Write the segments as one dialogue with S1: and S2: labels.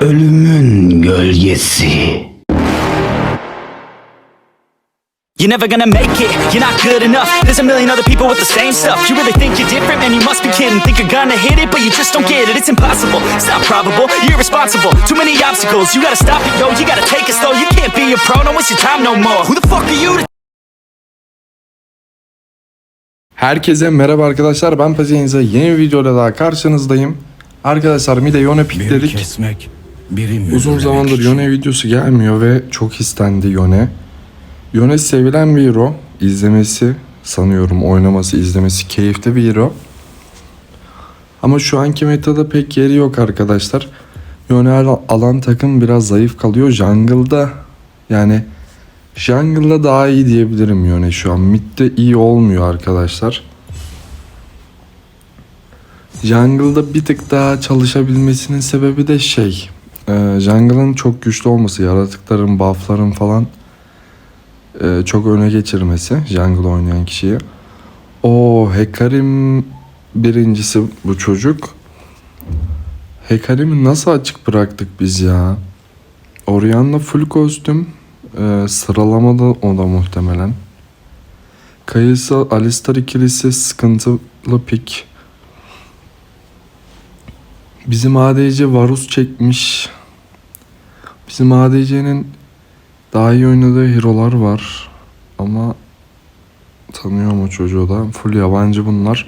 S1: Ölümün gölgesi.
S2: You're never gonna make it, you're not good enough. There's a million other people with the same stuff. You really think you're different, man, you must be kidding. Think you're gonna hit it, but you just don't get it. It's impossible, it's not probable, you're irresponsible. Too many obstacles, you gotta stop it, yo. You gotta take it slow, you can't be a pro. Don't waste your time no more. Who the fuck are you to
S3: Herkese merhaba arkadaşlar. Ben Pazinize yeni bir videoyla daha karşınızdayım. Arkadaşlar bir
S1: Biri
S3: pikledik.
S1: kesmek, biri
S3: Uzun zamandır
S1: için.
S3: Yone videosu gelmiyor ve çok istendi Yone. Yone sevilen bir hero. İzlemesi sanıyorum oynaması izlemesi keyifli bir hero. Ama şu anki metada pek yeri yok arkadaşlar. Yone al- alan takım biraz zayıf kalıyor. Jungle'da yani Jungle'da daha iyi diyebilirim Yone şu an. Mid'de iyi olmuyor arkadaşlar. Jungle'da bir tık daha çalışabilmesinin sebebi de şey. E, Jungle'ın çok güçlü olması, yaratıkların, buff'ların falan e, çok öne geçirmesi Jungle oynayan kişiyi. O Hekarim birincisi bu çocuk. Hekarim'i nasıl açık bıraktık biz ya? Orianna full kostüm. E, sıralamada o da muhtemelen. Kayısı Alistar ikilisi sıkıntılı pick. Bizim ADC Varus çekmiş. Bizim ADC'nin daha iyi oynadığı hero'lar var. Ama tanıyorum o çocuğu da. Full yabancı bunlar.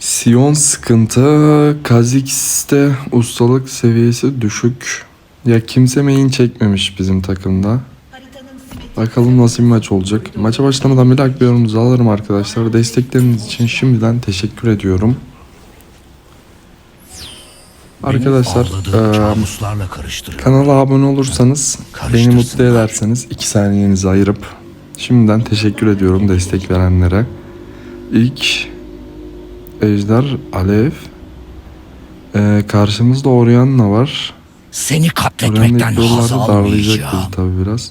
S3: Sion sıkıntı. Kha'Zix'te ustalık seviyesi düşük. Ya kimse main çekmemiş bizim takımda. Bakalım nasıl bir maç olacak. Maça başlamadan bir like yorumunuzu alırım arkadaşlar. Destekleriniz için şimdiden teşekkür ediyorum. Arkadaşlar
S1: karıştırıyor.
S3: kanala abone olursanız beni mutlu ederseniz 2 saniyenizi ayırıp şimdiden teşekkür ediyorum destek verenlere. İlk Ejder Alev Eee, karşımızda Orianna var.
S1: Seni katletmekten haz
S3: darlayacak
S1: almayacağım.
S3: bizi tabi biraz.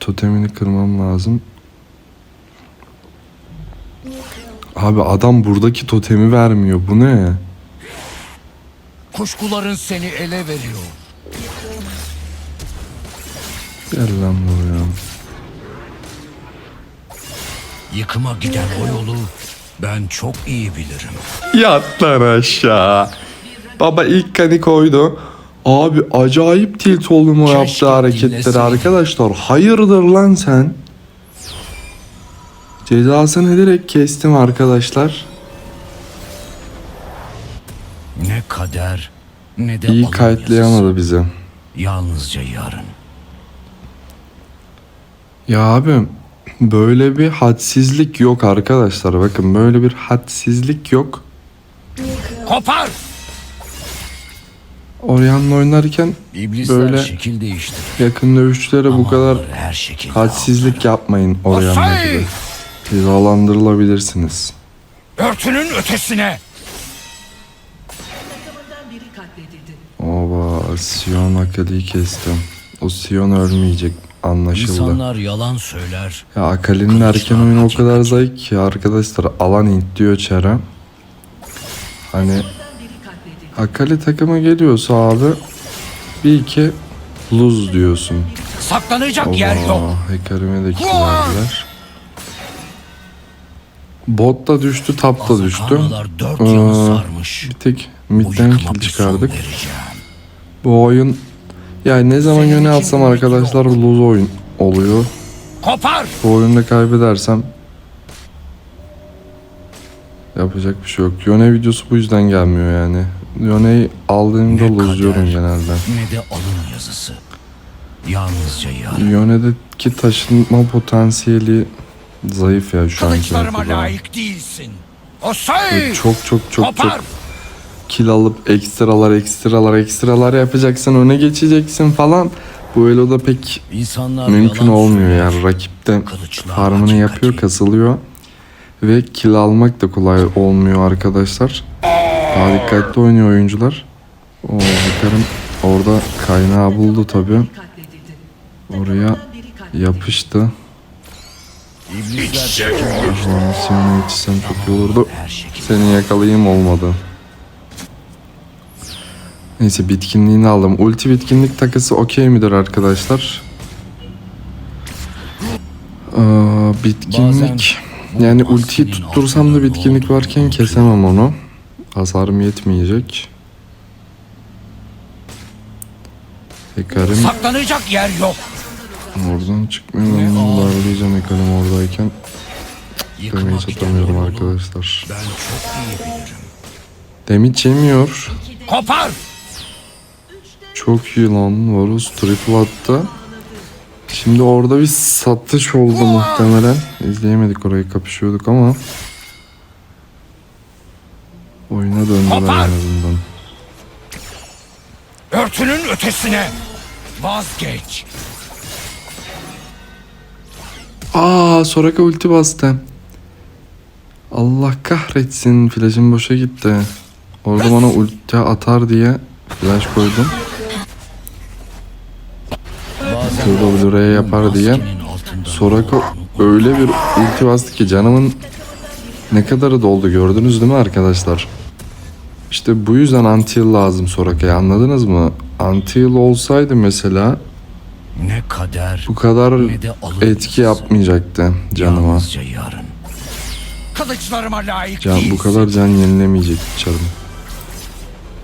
S3: Totemini kırmam lazım. Abi adam buradaki totemi vermiyor. Bu ne?
S1: Kuşkuların seni ele veriyor.
S3: Gel lan buraya.
S1: Yıkıma giden o yolu ben çok iyi bilirim.
S3: Yat lan aşağı. Baba ilk kani koydu. Abi acayip tilt oldum o
S1: Keşke
S3: yaptığı hareketleri arkadaşlar. Hayırdır lan sen? Cezasını direkt kestim arkadaşlar.
S1: Ne kader ne de
S3: İyi kayıtlayamadı bizi.
S1: Yalnızca yarın.
S3: Ya abi böyle bir hadsizlik yok arkadaşlar. Bakın böyle bir hadsizlik yok.
S1: Kopar!
S3: Orianna oynarken
S1: İblisler
S3: Böyle
S1: şekil değiştirir.
S3: yakın dövüşlere bu
S1: Ama
S3: kadar
S1: onları her
S3: hadsizlik
S1: aldırır.
S3: yapmayın
S1: Asay!
S3: gibi. Cezalandırılabilirsiniz.
S1: Örtünün ötesine.
S3: Sion Akali'yi kestim. O Sion ölmeyecek anlaşıldı.
S1: İnsanlar yalan söyler.
S3: Ya Akali'nin erken oyunu o kadar zayıf ki arkadaşlar alan int diyor çare. Hani Akali takıma geliyorsa abi bir iki lose diyorsun.
S1: Saklanacak yer yok.
S3: Hekarime de kill verdiler. Bot da düştü, top da düştü. Ee. Bir tek midden kill çıkardık. Bu oyun yani ne zaman yöne alsam arkadaşlar lose oyun oluyor.
S1: Kopar!
S3: Bu oyunda kaybedersem yapacak bir şey yok. Yone videosu bu yüzden gelmiyor yani. Yone'yi aldığımda lose'luyorum genelde.
S1: Ne de alın yazısı. Yalnızca yarın.
S3: Yone'deki taşınma potansiyeli zayıf ya şu anki
S1: Kılıçlarıma layık değilsin. Osay!
S3: Çok çok çok
S1: Kopar!
S3: çok kill alıp ekstralar ekstralar ekstralar yapacaksın öne geçeceksin falan. Bu eloda pek
S1: İnsanlar
S3: mümkün olmuyor yani rakipte farmını yapıyor kasılıyor ve kill almak da kolay olmuyor arkadaşlar. Daha dikkatli oynuyor oyuncular. O bakarım orada kaynağı buldu tabi. Oraya yapıştı.
S1: İblisler
S3: yetişsem çok iyi olurdu. Seni yakalayayım olmadı. Neyse bitkinliğini aldım. Ulti bitkinlik takısı okey midir arkadaşlar? Aa, bitkinlik. Yani ultiyi tuttursam da bitkinlik varken kesemem onu. Hasarım yetmeyecek. Hekarim
S1: Saklanacak yer yok.
S3: oradan çıkmıyor. Ben bunu darlayacağım Hekarim oradayken. Demeyi satamıyorum arkadaşlar.
S1: Ben çok iyi bilirim.
S3: Damage yemiyor.
S1: Kopar!
S3: Çok iyi lan. Varus triple attı. Şimdi orada bir satış oldu muhtemelen. İzleyemedik orayı kapışıyorduk ama. Oyuna döndüler en azından.
S1: Örtünün ötesine. Vazgeç.
S3: Aa Soraka ulti bastı. Allah kahretsin. Flash'ım boşa gitti. Orada bana ulti atar diye flash koydum. Blu-ray yapar diye. Soraka öyle bir ulti bastı ki canımın ne kadarı doldu gördünüz değil mi arkadaşlar? İşte bu yüzden anti-heal lazım Soraka'ya anladınız mı? Anti-heal olsaydı mesela
S1: Ne kader
S3: bu kadar etki yapmayacaktı canıma.
S1: Kılıçlarıma layık
S3: Can, bu kadar can yenilemeyecek canım.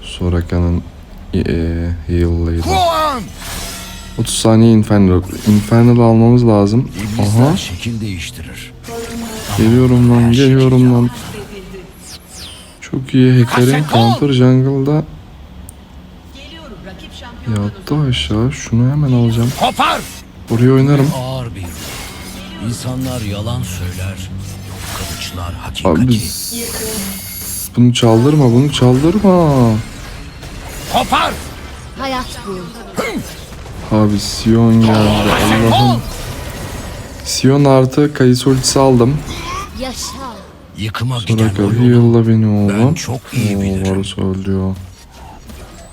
S3: Soraka'nın e, heal'laydı.
S1: Kuan!
S3: 30 saniye Infernal. Infernal almamız lazım. Aha
S1: şekil değiştirir.
S3: geliyorum lan
S1: şey
S3: geliyorum lan. Çok iyi Hacker'in counter jungle'da yattı aşağı. Şunu hemen alacağım.
S1: Kopar!
S3: Oraya oynarım.
S1: Ağır bir. İnsanlar yalan söyler. Kılıçlar hakikati.
S3: Abi bunu çaldırma bunu çaldırma.
S1: Kopar!
S4: Hayat bu.
S3: Abi Sion geldi Allah'ım. Sion artı kayısı ultisi aldım.
S4: Yaşa.
S1: Yıkıma giden o yolu
S3: heal'la beni oğlum.
S1: çok iyi bilirim.
S3: Varus öldü o.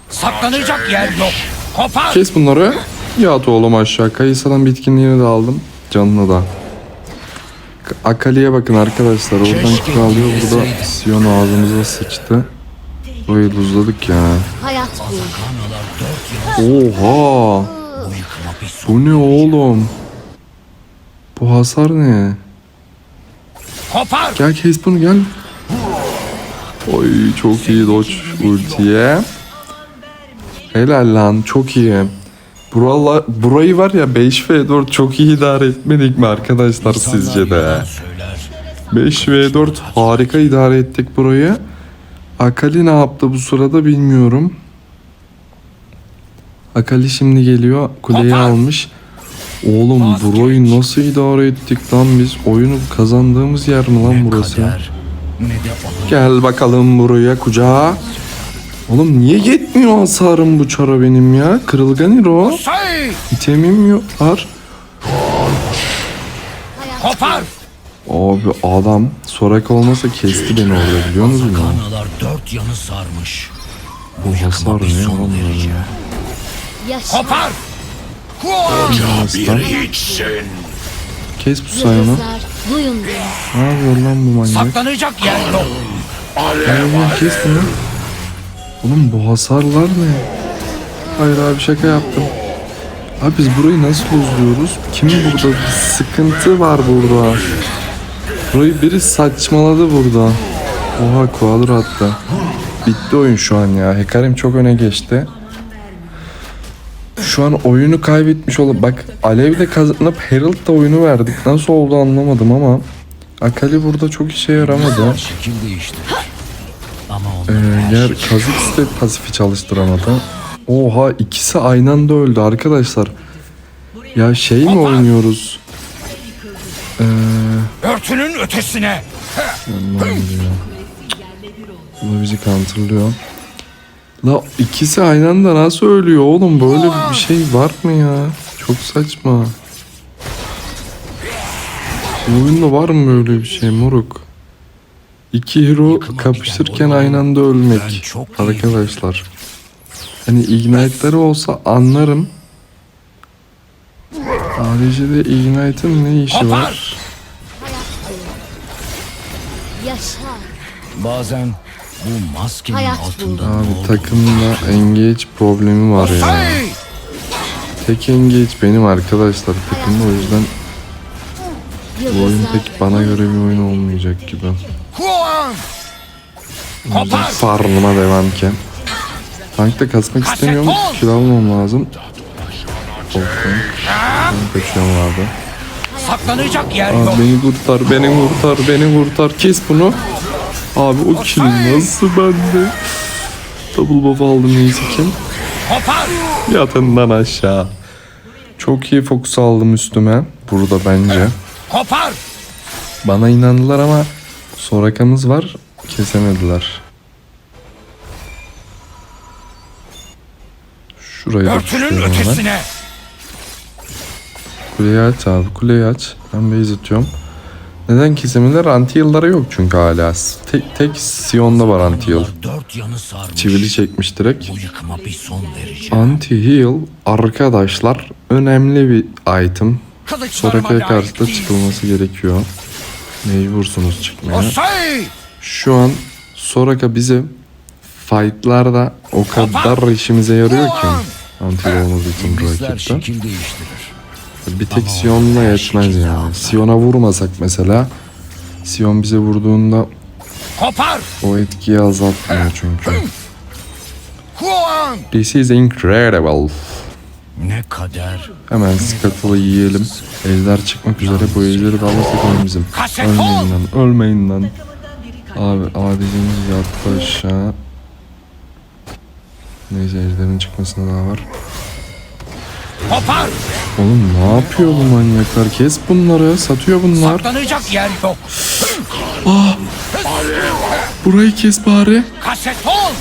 S1: saklanacak yer yok. Kopar!
S3: Kes bunları. Yat oğlum aşağı. Kayısa'dan bitkinliğini de aldım. Canını da. Akali'ye bakın arkadaşlar. Oradan kralıyor burada. Sion ağzımıza sıçtı. Burayı buzladık ya.
S4: Hayat bu.
S3: Oha.
S1: Bu
S3: ne oğlum? Bu hasar ne?
S1: Kopar!
S3: Gel kes bunu gel. Oy çok iyi dodge ultiye. Helal lan çok iyi. Burala, burayı var ya 5v4 çok iyi idare etmedik mi arkadaşlar sizce de?
S1: yalan söyler.
S3: 5v4 harika idare ettik burayı. Akali ne yaptı bu sırada bilmiyorum. Akali şimdi geliyor kuleyi almış. Oğlum burayı nasıl idare ettik lan biz? Oyunu kazandığımız yer mi lan burası? Gel bakalım buraya kucağa. Oğlum niye yetmiyor hasarım bu çara benim ya? Kırılgan hero. İtemim yok. Var.
S1: Kopar!
S3: Abi adam Soraka olmasa kesti beni orada biliyor musun?
S1: Kanalar dört yanı sarmış. Bu
S3: hasar ne oğlum ya?
S4: Yaşa.
S1: Kopar! Kuan!
S3: Aslan. Kes bu sayını.
S4: Yıldızlar duyun beni.
S3: Ne yapıyor lan bu manyak?
S1: Saklanacak yer yok.
S3: Gel kes bunu. Oğlum bu hasarlar ne? Hayır abi şaka yaptım. Abi biz burayı nasıl bozuyoruz? Kim burada? Bir sıkıntı var burada. Burayı biri saçmaladı burada. Oha kuadro attı. Bitti oyun şu an ya. Hekarim çok öne geçti. Şu an oyunu kaybetmiş olup bak Alev'de kazanıp Herald da oyunu verdik. Nasıl oldu anlamadım ama Akali burada çok işe yaramadı.
S1: Şekil değiştirir. Ama
S3: Ee, yer Kha'Zix de pasifi çalıştıramadı. Oha ikisi aynı anda öldü arkadaşlar. Ya şey mi oynuyoruz? Ee,
S1: örtünün ötesine.
S3: Allah'ım ya. Bu bizi counterlıyor. La ikisi aynı anda nasıl ölüyor oğlum? Böyle bir şey var mı ya? Çok saçma. Bu oyunda var mı böyle bir şey moruk? İki hero kapışırken aynı anda
S1: Ben
S3: ölmek. Arkadaşlar. Hani ignite'ları olsa anlarım. ADC'de ignite'ın ne işi var?
S1: Bazen Bu maskenin
S4: Hayat
S1: altında ne
S3: Abi
S1: oldu?
S3: takımda engage problemi var ya. Tek engage benim arkadaşlar takımda o yüzden bu oyun pek bana göre bir oyun olmayacak gibi. Farmıma devam ki. Tankta kasmak istemiyorum. Kill almam lazım. Korktum. Ben kaçıyorum abi.
S1: Saklanacak yer
S3: Abi
S1: yok.
S3: beni kurtar, beni kurtar, beni kurtar. Kes bunu. Abi o kill nasıl bende? Double buff aldım neyse ki. Yatından aşağı. Çok iyi fokus aldım üstüme. Burada bence.
S1: Kopar!
S3: Bana inandılar ama Soraka'mız var. Kesemediler. Şurayı da
S1: Örtünün ötesine.
S3: Kuleyi aç abi kuleyi aç. Ben base atıyorum. Neden kesemediler? Anti yıllara yok çünkü hala. Tek, tek Sion'da var anti yıl.
S1: Dört yanı sarmış.
S3: Çivili çekmiş direkt.
S1: Bu yıkıma bir son vereceğim.
S3: Anti heal arkadaşlar önemli bir item. Soraka'ya karşı da çıkılması gerekiyor. Mecbursunuz çıkmaya. Şu an Soraka bize fightlarda o kadar işimize yarıyor ki. Anti olmadığı için bu rakipte. Bir tek Sion'la yetmez yani. Sion'a vurmasak mesela Sion bize vurduğunda
S1: Kopar!
S3: o etkiyi azaltmıyor çünkü. This is incredible.
S1: Ne kader.
S3: Hemen Scuttle'ı yiyelim. Ejder çıkmak üzere bu ejderi de alırsak oyun bizim. Ölmeyin lan, ölmeyin lan. Abi ADC'miz yattı aşağı. Neyse ejderin çıkmasına daha var.
S1: Kopar!
S3: Oğlum ne yapıyor bu manyaklar? Kes bunları. Satıyor bunlar.
S1: Saklanacak yer yok.
S3: Burayı kes bari.
S1: Kaset ol!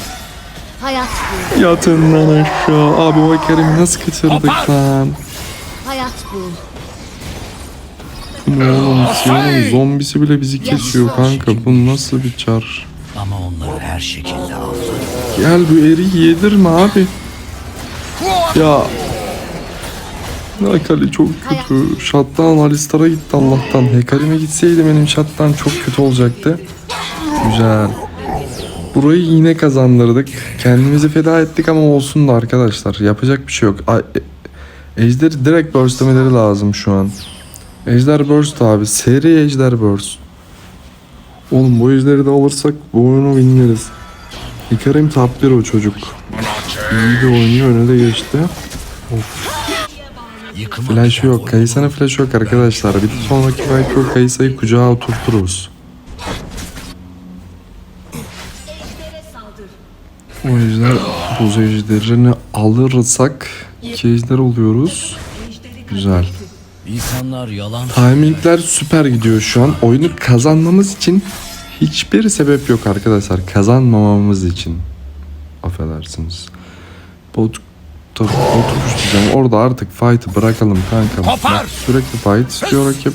S4: Hayat bu.
S3: Yatın lan aşağı. Abi o Kerim'i nasıl kaçırdık lan?
S4: Hayat bu.
S3: Bu ne oğlum? Sion'un zombisi bile bizi kesiyor kanka. Bu nasıl bir çar?
S1: Ama onları her şekilde avlar.
S3: Gel bu eriği yedirme abi. Ya. Akali çok kötü. Shutdown Alistar'a gitti Allah'tan. Hekarime gitseydi benim shutdown çok kötü olacaktı. Güzel. Burayı yine kazandırdık. Kendimizi feda ettik ama olsun da arkadaşlar. Yapacak bir şey yok. E- Ejder'i direkt burstlemeleri lazım şu an. Ejder burst abi. Seri Ejder burst. Oğlum bu ejderi de alırsak bu oyunu winleriz. Hikarim top 1 o çocuk. İyi de oynuyor öne de geçti.
S1: Yıkıma
S3: Flash yok. Kayısa'nın flash yok arkadaşlar. Bir sonraki fight o Kayısa'yı kucağa oturturuz. O ejder buz ejderini alırsak iki ejder oluyoruz. Güzel.
S1: İnsanlar yalan
S3: Timingler süper gidiyor şu an. Oyunu kazanmamız için hiçbir sebep yok arkadaşlar. Kazanmamamız için. Affedersiniz. Bot tabii bot kuşlayacağım. Orada artık fight'ı bırakalım kanka. Bak, sürekli fight istiyor rakip.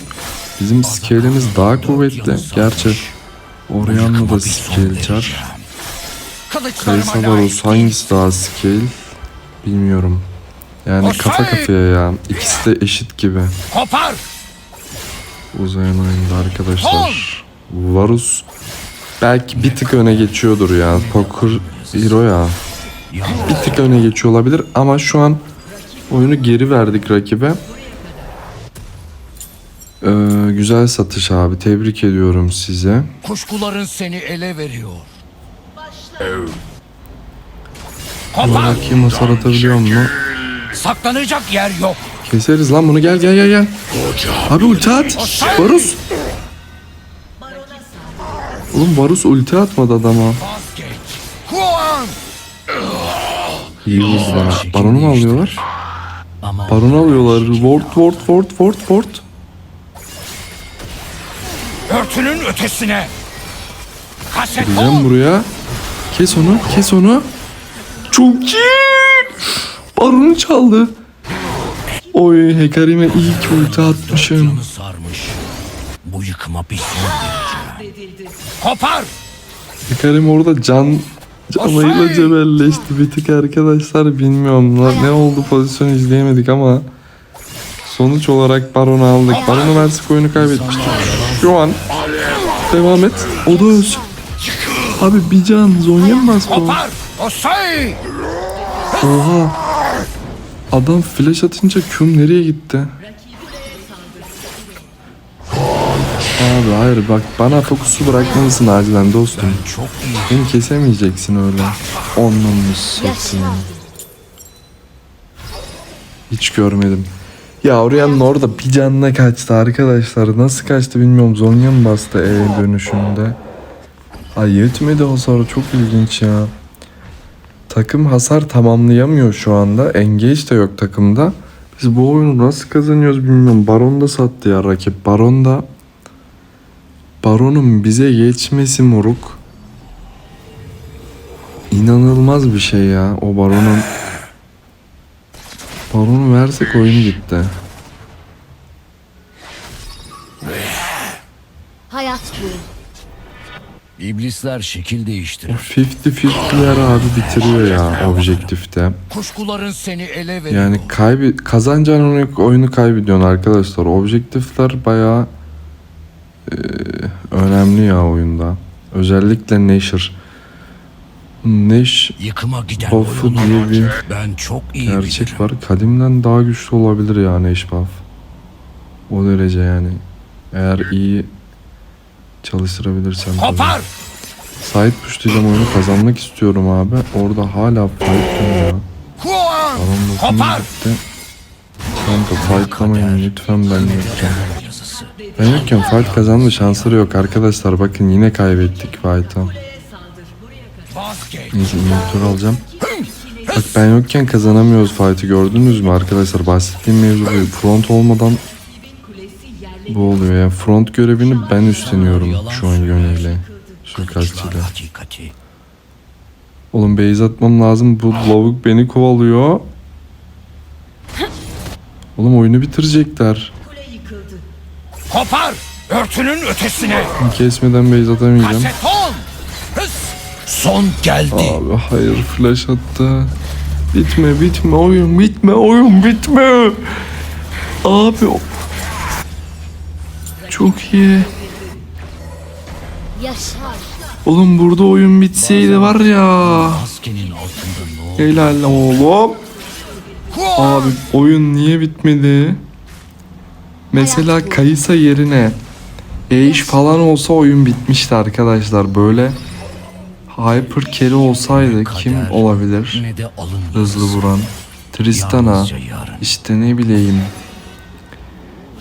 S3: Bizim scale'imiz daha kuvvetli. Gerçi Orianna da scale çar.
S1: Layık
S3: Varus hangisi daha scale bilmiyorum. Yani kafa kafaya ya. İkisi de eşit gibi. Uzayan oyunda arkadaşlar. Varus belki bir tık öne geçiyordur ya. Poker Hero ya. Bir tık öne geçiyor olabilir ama şu an oyunu geri verdik rakibe. Ee, güzel satış abi. Tebrik ediyorum size.
S1: Kuşkuların seni ele veriyor.
S3: Bakayım hasar atabiliyor mu?
S1: Saklanacak yer yok.
S3: Keseriz lan bunu gel gel gel gel. Abi ulti at. Varus. Oğlum Varus ulti atmadı adama. İyi vurdu bana. Baronu mu alıyorlar?
S1: Ama
S3: Baronu alıyorlar. Ward, ward, ward, ward, ward.
S1: örtünün ötesine. Kaset
S3: buraya. Kes onu, kes onu. Çok iyi. Baronu çaldı. Oy Hekarime iyi ki ulti atmışım.
S1: Sarmış. Bu yıkıma bir son vereceğim. Kopar!
S3: Hekarim orada can canıyla cebelleşti bir tık arkadaşlar bilmiyorum ne oldu pozisyonu izleyemedik ama sonuç olarak Baron'u aldık. Baron'u versek oyunu kaybetmiştik. Şu an devam et. O da ölsün. Abi bir can Zonya mı bastı! Oha. Adam flash atınca Q'm nereye gitti? Abi hayır bak bana fokusu bırakmalısın acilen dostum.
S1: Çok iyi.
S3: Beni kesemeyeceksin öyle. Onunla satayım. Hiç görmedim. Ya Orianna orada bir canına kaçtı arkadaşlar. Nasıl kaçtı bilmiyorum. Zonya mı bastı E dönüşünde? Ay yetmedi hasar. Çok ilginç ya. Takım hasar tamamlayamıyor şu anda. Engage de yok takımda. Biz bu oyunu nasıl kazanıyoruz bilmiyorum. Baron da sattı ya rakip. Baron da Baron'un bize geçmesi moruk. İnanılmaz bir şey ya. O Baron'un Baronu versek oyun gitti.
S4: Hayat bu.
S1: İblisler şekil değiştirir.
S3: 50-50'ler abi bitiriyor ya objektifte.
S1: Kuşkuların seni ele veriyor.
S3: Yani kaybi kazanacağın oyunu, oyunu kaybediyorsun arkadaşlar. Objektifler bayağı eee, önemli ya oyunda. Özellikle Nashor. Nash
S1: Yıkıma giden
S3: Buff'u diye bir
S1: ben çok iyi
S3: gerçek
S1: bilirim.
S3: var. Kadimden daha güçlü olabilir ya Nash buff. O derece yani. Eğer iyi çalıştırabilirsen. tabii.
S1: Kopar!
S3: Side pushlayacağım oyunu kazanmak istiyorum abi. Orada hala fight.
S1: Kuan!
S3: Aram
S1: Kopar!
S3: gitti. Kanka fightlamayın lütfen ben yokken. Ben yokken fight kazanma şansları yok arkadaşlar. Bakın yine kaybettik fight'ı. Neyse inhibitor alacağım. Bak ben yokken kazanamıyoruz fight'ı gördünüz mü arkadaşlar? Bahsettiğim mevzu bu. Front olmadan bu oluyor ya. Front görevini ben üstleniyorum şu an yöneyle. Suikastçıyla. Oğlum base atmam lazım. Bu lavuk beni kovalıyor. Oğlum oyunu bitirecekler.
S1: Kopar! Örtünün ötesine.
S3: Kesmeden base atamayacağım.
S1: Kaseton! Hız! Son geldi.
S3: Abi hayır flash attı. Bitme bitme oyun bitme oyun bitme. Abi çok iyi.
S4: Yaşar.
S3: Oğlum burada oyun bitseydi var ya. Helal oğlum. Abi oyun niye bitmedi? Mesela Kayısa yerine Eish falan olsa oyun bitmişti arkadaşlar. Böyle Hyper Carry olsaydı kim olabilir?
S1: Ne de alın
S3: Hızlı vuran. Tristana. İşte ne bileyim.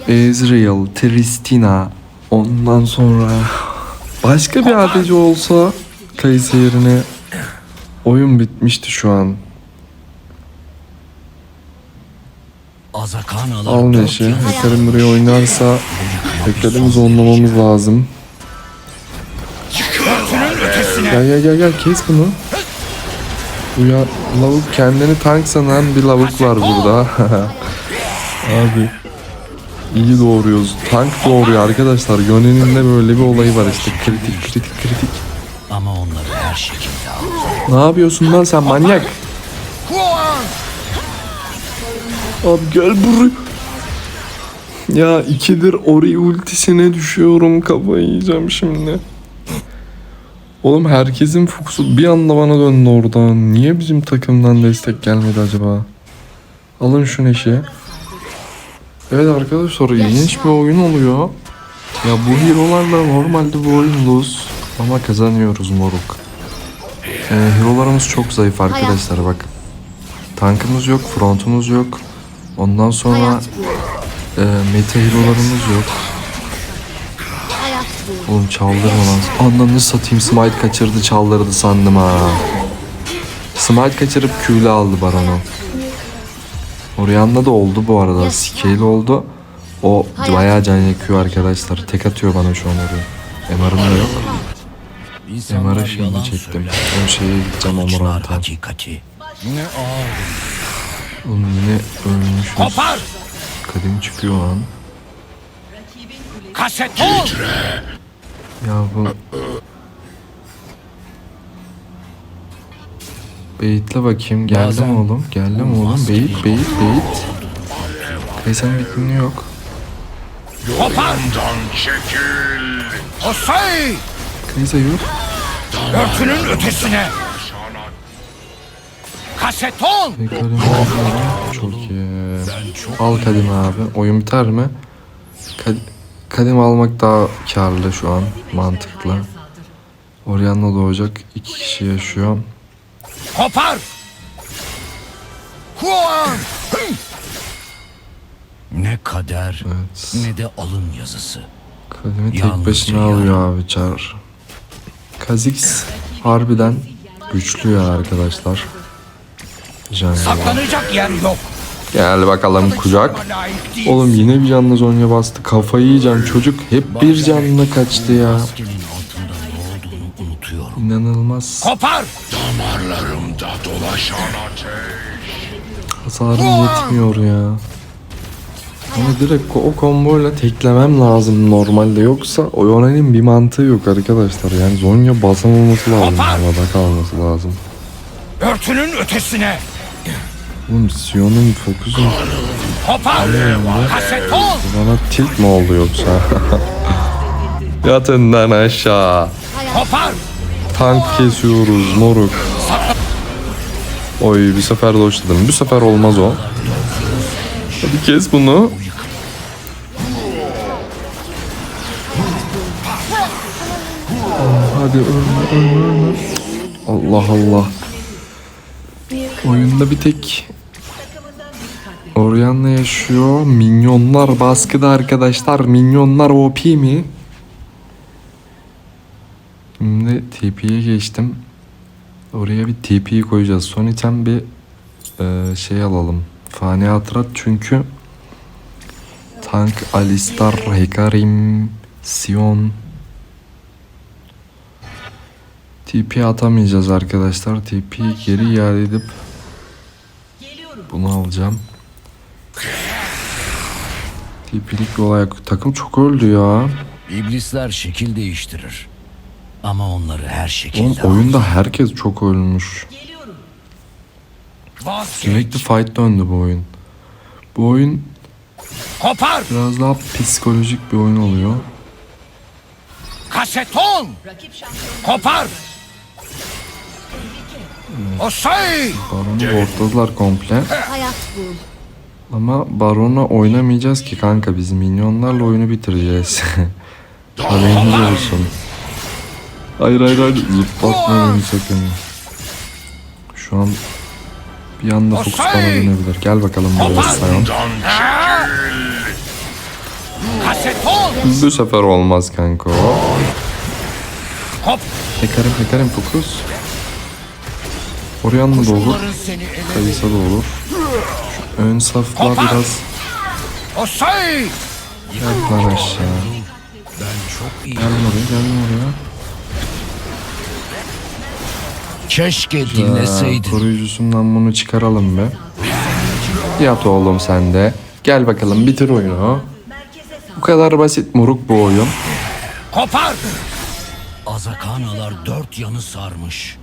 S3: Ezreal, Tristina. Ondan sonra başka bir ADC olsa Kayısı yerine oyun bitmişti şu an. Al Neşe.
S1: yıl
S3: Hekarim buraya oynarsa Hekarimi zonlamamız lazım. Gel gel gel gel kes bunu. Bu ya lavuk kendini tank sanan bir lavuk var burada. Abi iyi doğuruyoruz. Tank doğuruyor arkadaşlar. Yone'nin de böyle bir olayı var işte. Kritik kritik kritik.
S1: Ama onları her şekilde.
S3: Ne yapıyorsun lan sen manyak? Abi gel buraya. Ya ikidir Ori ultisine düşüyorum kafayı yiyeceğim şimdi. Oğlum herkesin fokusu bir anda bana döndü oradan. Niye bizim takımdan destek gelmedi acaba? Alın şu neşe. Evet arkadaşlar ilginç bir oyun oluyor. Ya bu hero'larla normalde bu oyun lose ama kazanıyoruz moruk. Ee, hero'larımız çok zayıf arkadaşlar bak. Tankımız yok, frontumuz yok. Ondan sonra e, meta hero'larımız yok. Oğlum çaldırma lan. Ananı satayım smite kaçırdı çaldırdı sandım ha. Smite kaçırıp Q'le aldı Baron'u. Orianna da oldu bu arada. Scale oldu. O bayağı can yakıyor arkadaşlar. Tek atıyor bana şu an oraya. MR'ım da yok. MR'ı şimdi çektim. O şeye gideceğim Omurant'a.
S1: hakikati. Ne ağır.
S3: Oğlum yine ölmüşüz.
S1: Kopar!
S3: Kadim çıkıyor lan.
S1: Kaseton!
S3: Ya bu... Beyit'le bakayım. Geldi
S1: Bazen
S3: mi oğlum? Geldi mi oğlum? Beyit, beyit, beyit. Kaysan bitimi yok.
S1: Kopar! Osay!
S3: Kaysa yok.
S1: Örtünün ötesine. Kaseton.
S3: Çok iyi. Al Kadim abi. Oyun biter mi? Kad- Kadim almak daha karlı şu an. Mantıklı. Orianna doğacak. iki kişi yaşıyor.
S1: Kopar. Huan. Ne kader
S3: Evet.
S1: ne de alın yazısı.
S3: Kadimi tek
S1: Yalnızca
S3: başına alıyor abi Çar. Kha'Zix harbiden güçlü ya arkadaşlar. Jungle'da.
S1: Saklanacak yer yok.
S3: Gel bakalım kucak. Oğlum yine bir canlı Zonya bastı. Kafayı yiyeceğim çocuk. Hep bir canlı kaçtı ya. İnanılmaz.
S1: Kopar.
S5: Damarlarımda dolaşan ateş.
S3: Hasarım yetmiyor ya. Ama direkt o komboyla teklemem lazım normalde yoksa Oyona'nın bir mantığı yok arkadaşlar. Yani Zonya basamaması lazım.
S1: Kopar!
S3: Havada kalması lazım.
S1: Örtünün ötesine.
S3: Oğlum Sion'un fokusu
S1: Kopar. Kaseton.
S3: bana tilt mi oldu yoksa? Yatından aşağı.
S1: Kopar.
S3: Tank kesiyoruz moruk. Oy bir sefer doşladım. Bir sefer olmaz o. Hadi kes bunu. Hadi ölme ölme ölme. Allah Allah. Oyunda bir tek Orianna yaşıyor. Minyonlar baskıda arkadaşlar. Minyonlar OP mi? Şimdi TP'ye geçtim. Oraya bir TP'yi koyacağız. Son item bir e, şey alalım. Fani Hatrat çünkü Tank, Alistar, Hekarim, Sion TP atamayacağız arkadaşlar. TP'yi geri iade edip bunu alacağım. Bir olay. Takım çok öldü ya.
S1: İblisler şekil değiştirir. Ama onları her
S3: Oğlum
S1: şekilde
S3: oyunda herkes çok ölmüş. Sürekli fight döndü bu oyun. Bu oyun
S1: Kopar.
S3: biraz daha psikolojik bir oyun oluyor.
S1: Kaseton. Kopar. O şey.
S3: Baron'u ortadılar komple.
S4: Hayat bul.
S3: Ama Baron'a oynamayacağız ki kanka biz minyonlarla oyunu bitireceğiz. Haberiniz olsun. Hayır hayır hayır zıplatma beni sakın. Şu an bir anda fokus bana dönebilir. Gel bakalım buraya Sion. Bu sefer olmaz kanka o.
S1: Hop.
S3: Hekarim hekarim fokus. Orianna da olur. Kayısa da olur. Şu ön saflar biraz lan aşağı.
S1: Ben çok iyi.
S3: Gel oraya gel oraya.
S1: Keşke
S3: Ya,
S1: dinleseydin.
S3: koruyucusundan bunu çıkaralım be. Yat oğlum sen de. Gel bakalım bitir oyunu. Bu kadar basit moruk bu oyun.
S1: Kopar. Azakanalar dört yanı sarmış.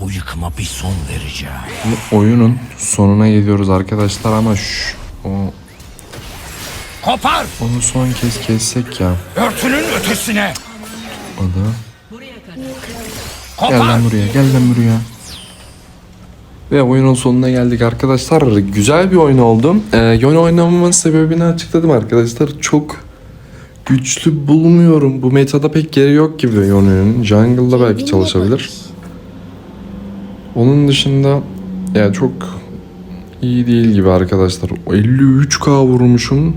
S1: Bu yıkıma bir son vereceğim.
S3: Bu oyunun sonuna geliyoruz arkadaşlar ama şş, o,
S1: Kopar.
S3: onu son kez kessek ya.
S1: Örtünün ötesine.
S3: O da. Gel
S1: Kopar.
S3: lan buraya gel lan buraya. Ve oyunun sonuna geldik arkadaşlar. Güzel bir oyun oldu. Ee, Yone oynamamın sebebini açıkladım arkadaşlar. Çok güçlü bulmuyorum. Bu metada pek yeri yok gibi Yone'nin. Jungle'da belki çalışabilir. Onun dışında ya çok iyi değil gibi arkadaşlar. 53k vurmuşum.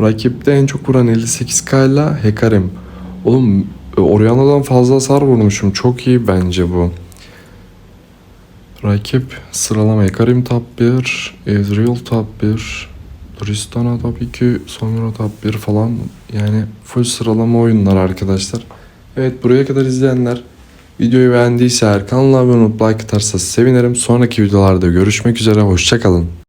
S3: Rakipte en çok vuran 58k ile Hekarim. Oğlum Orianna'dan fazla hasar vurmuşum. Çok iyi bence bu. Rakip sıralama Hekarim top 1, Ezreal top 1, Tristana top 2, Sombra top 1 falan. Yani full sıralama oyunlar arkadaşlar. Evet buraya kadar izleyenler videoyu beğendiyse eğer kanala abone olup like atarsa sevinirim. Sonraki videolarda görüşmek üzere. Hoşçakalın.